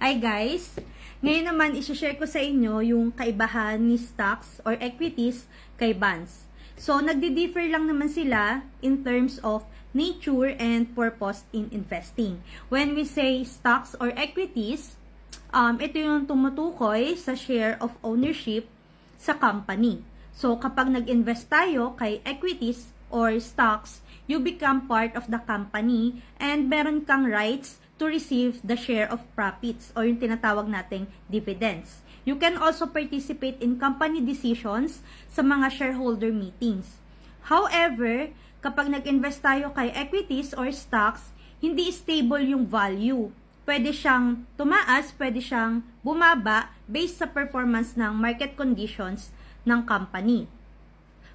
Hi guys! Ngayon naman, isi-share ko sa inyo yung kaibahan ni stocks or equities kay bonds. So, nagdi-differ lang naman sila in terms of nature and purpose in investing. When we say stocks or equities, um, ito yung tumutukoy sa share of ownership sa company. So, kapag nag-invest tayo kay equities or stocks, you become part of the company and meron kang rights to receive the share of profits or yung tinatawag nating dividends. You can also participate in company decisions sa mga shareholder meetings. However, kapag nag-invest tayo kay equities or stocks, hindi stable yung value. Pwede siyang tumaas, pwede siyang bumaba based sa performance ng market conditions ng company.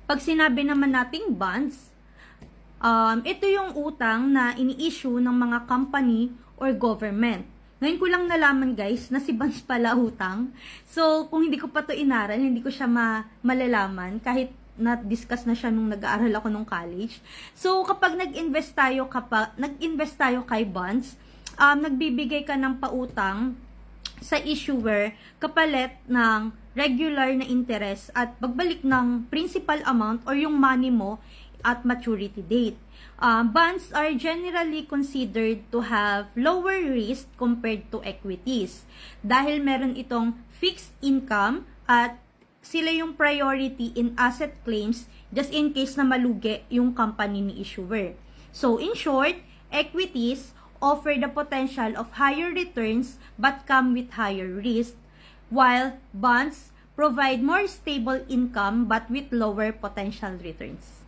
Pag sinabi naman nating bonds, um, ito yung utang na ini-issue ng mga company or government. Ngayon ko lang nalaman guys na si bonds pala utang. So, kung hindi ko pa to inaral, hindi ko siya ma malalaman kahit na-discuss na siya nung nag-aaral ako nung college. So, kapag nag-invest tayo, kapag nag-invest tayo kay bonds, um, nagbibigay ka ng pautang sa issuer kapalit ng regular na interest at pagbalik ng principal amount or yung money mo at maturity date. Uh, bonds are generally considered to have lower risk compared to equities dahil meron itong fixed income at sila yung priority in asset claims just in case na malugi yung company ni issuer. So, in short, equities offer the potential of higher returns but come with higher risk, while bonds provide more stable income but with lower potential returns.